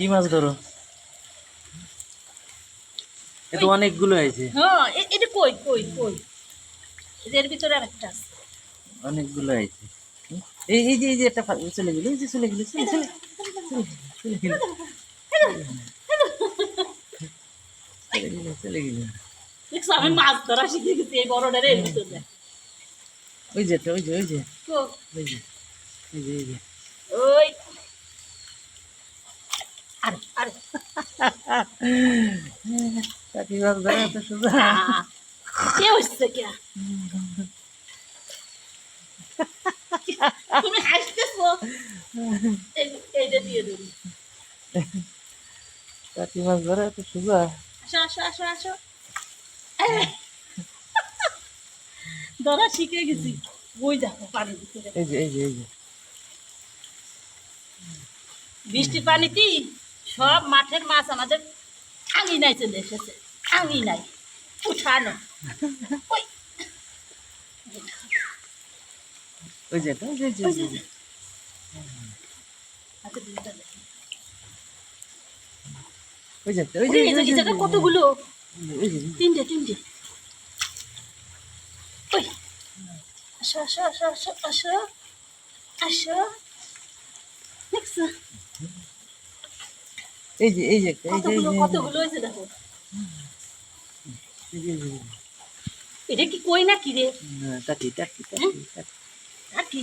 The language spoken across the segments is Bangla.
কি মাছ ধরো? এ তো অনেকগুলো আছে হ্যাঁ এটা কই কই কই? এর ভিতরে আরেকটা আছে। অনেকগুলো আছে এই এই যে এই যে একটা চলে গেল এই যে চলে গেল চলে চলে চলে গেল। চলে গেল চলে গেল। দেখছ আমি মাছ ধরা শিখে গেছি এই বড়টার এর ভিতরে ওই যে ওই যে ওই যে ওই যে ওই যে। ওই যে ওই আরে আরে কাকি মাছ ধরা তো সোজা আহ, কে হচ্ছে কে তুমি হাসতেছো এই- এইটা দিয়ে দিন কাকি মাছ ধরা তো সোজা আসো আসো আসো আসো এই। ধরা শিখে গেছি ওই দেখো পানির ভিতরে এই যে এই যে এই যে বৃষ্টির পানিতে সব মাঠের মাছ আমাদের আঙি নাই চলে এসেছে আঙি নাই উঠানো ওই। ওই যে ওই ওই ওই কতগুলো? তিনটে তিনটে। ওই। আসো আসো আসো আসো আসো আসো। দেখছ এই যে এই যে এই যে এই কতগুলো যে, কতগুলো হয়েছে দেখো? এটা কি কই না কি রে টাকি টাকি টাকি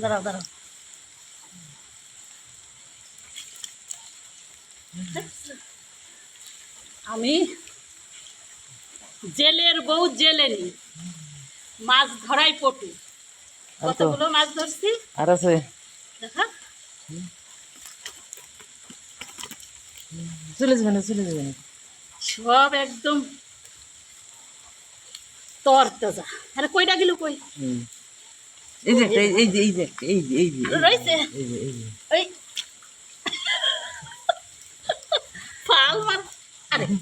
দাঁড়াও দাঁড়াও। আমি জেলের বউ জেলেনি মাছ ধরাই পটু। কতগুলো মাছ ধরছি? আর আছে? দেখা। চলে যাবে না চলে যাবে না। সব একদম তর তাজা আরে কইটা গেল কই? এই যে এই যে এই যে এই যে এই যে রয়েছে এই যে এই যে ওই ফাল মার। আরে হ্যাঁ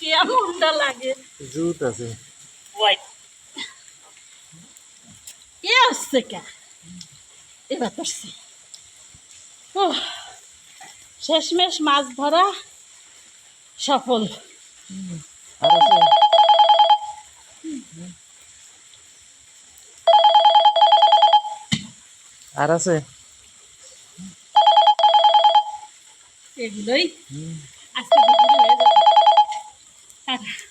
কেমনটা লাগে? জুত আছে। ওই এ আসছে কে? এবার করছি ও শেষমেশ মাছ ধরা সফল। আর আছে। এগুলোই? আজকে Yeah.